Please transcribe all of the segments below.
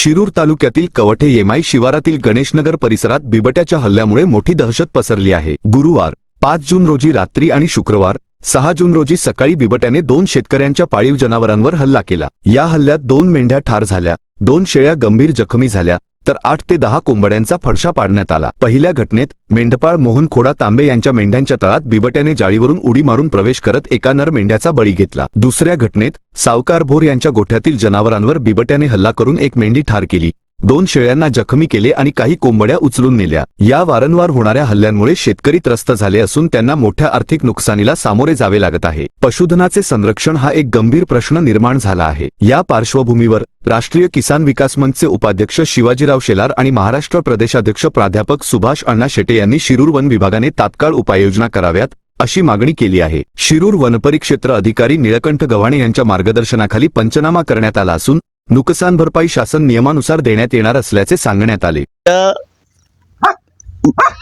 शिरूर तालुक्यातील कवठे येमाई शिवारातील गणेशनगर परिसरात बिबट्याच्या हल्ल्यामुळे मोठी दहशत पसरली आहे. गुरुवार पाच जून रोजी रात्री आणि शुक्रवार सहा जून रोजी सकाळी बिबट्याने दोन शेतकऱ्यांच्या पाळीव जनावरांवर हल्ला केला. या हल्ल्यात दोन मेंढ्या ठार झाल्या दोन शेळ्या गंभीर जखमी झाल्या तर आठ ते दहा कोंबड्यांचा फडशा पाडण्यात आला. पहिल्या घटनेत मेंढपाळ मोहन खोडा तांबे यांच्या मेंढ्यांच्या तळात बिबट्याने जाळीवरून उडी मारून प्रवेश करत एका नर मेंढ्याचा बळी घेतला. दुसऱ्या घटनेत सावकार भोर यांच्या गोठ्यातील जनावरांवर बिबट्याने हल्ला करून एक मेंढी ठार केली. दोन शेळ्यांना जखमी केले आणि काही कोंबड्या उचलून नेल्या. या वारंवार होणाऱ्या हल्ल्यांमुळे शेतकरी त्रस्त झाले असून त्यांना मोठ्या आर्थिक नुकसानीला सामोरे जावे लागत आहे. पशुधनाचे संरक्षण हा एक गंभीर प्रश्न निर्माण झाला आहे. या पार्श्वभूमीवर राष्ट्रीय किसान विकास मंचचे उपाध्यक्ष शिवाजीराव शेलार आणि महाराष्ट्र प्रदेशाध्यक्ष प्राध्यापक सुभाष अण्णा शेटे यांनी शिरूर वन विभागाने तात्काळ उपाययोजना कराव्यात अशी मागणी केली आहे. शिरूर वनपरिक्षेत्र अधिकारी निळकंठ गव्हाणे यांच्या मार्गदर्शनाखाली पंचनामा करण्यात आला असून नुकसान भरपाई शासन नियमानुसार देण्यात येणार असल्याचे सांगण्यात आले.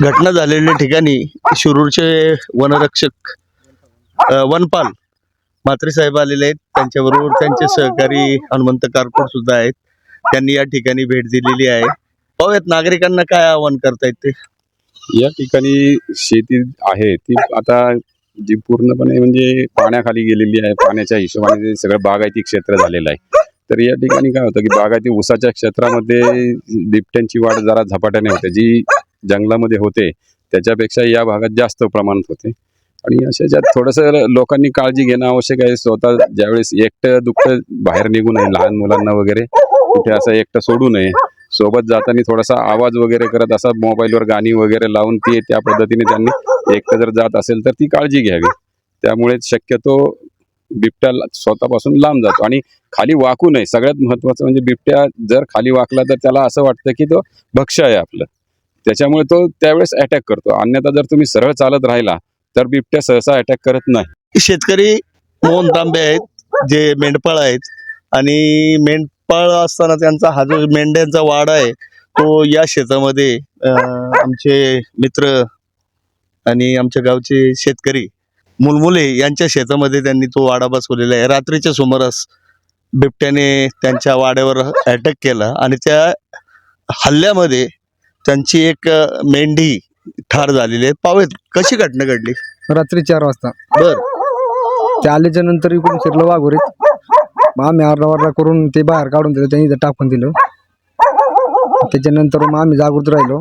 घटना झालेल्या ठिकाणी शिरूरचे वनरक्षक वनपाल म्हात्रे साहेब आलेले आहेत. त्यांच्याबरोबर त्यांचे सहकारी हनुमंत कारकोड सुद्धा आहेत. त्यांनी या ठिकाणी भेट दिलेली आहे. पाहूयात नागरिकांना काय आवाहन करतायत ते. या ठिकाणी शेती आहे. ती आता जी पूर्णपणे म्हणजे पाण्याखाली गेलेली आहे. पाण्याच्या हिशोबाने सगळं बागायती क्षेत्र झालेलं आहे. तर या ठिकाणी काय होतं की बागायती ऊसाच्या क्षेत्रामध्ये बिबट्यांची वाढ जरा झपाट्याने होते. जी जंगलामध्ये होते त्याच्यापेक्षा या भागात जास्त प्रमाणात होते. आणि अशा ज्यात थोडंसं लोकांनी काळजी घेणं आवश्यक आहे. स्वतः ज्यावेळेस एकटं दुखतं बाहेर निघू नये लहान मुलांना वगैरे कुठे असं एकटं सोडू नये. सोबत जाताना थोडासा आवाज वगैरे करत असा मोबाईलवर गाणी वगैरे लावून ती त्या पद्धतीने त्यांनी एकटं जर जात असेल तर ती काळजी घ्यावी. त्यामुळे शक्यतो बिबट्या स्वतःपासून लांब जातो. आणि खाली वाकू नये सगळ्यात महत्वाचं म्हणजे बिबट्या जर खाली वाकला तर त्याला असं वाटतं की तो भक्ष्य आहे आपलं. त्याच्यामुळे तो त्यावेळेस अटॅक करतो. अन्यथा जर तुम्ही सरळ चालत राहिला तर बिबट्या सहसा अटॅक करत नाही. शेतकरी मोहन तांबे आहेत जे मेंढपाळ आहेत. आणि मेंढपाळ असताना त्यांचा हा जो मेंढ्यांचा वाडा आहे तो या शेतामध्ये आमचे मित्र आणि आमच्या गावचे शेतकरी मुलमुले यांच्या शेतामध्ये त्यांनी तो वाडा बसवलेला आहे. रात्रीच्या सुमारास बिबट्याने त्यांच्या वाड्यावर अटॅक केला आणि त्या हल्ल्यामध्ये त्यांची एक मेंढी ठार झालेली आहे. पावेत कशी घटना घडली? रात्री चार वाजता. बर. ते आल्याच्यानंतर इकडून शिरलं वाघोरीत. मग आम्ही आरडा वारडा करून ते बाहेर काढून दिलं त्यांनी इथं टाकून दिलं. त्याच्यानंतर मग आम्ही जागृत राहिलो.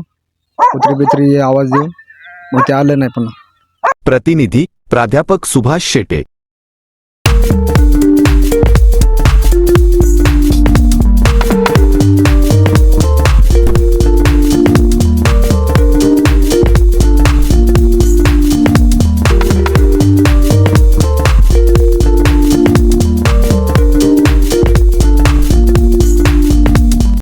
कुत्री बित्री आवाज देऊन. मग ते आलं नाही पुन्हा. प्रतिनिधी प्राध्यापक सुभाष शेटे.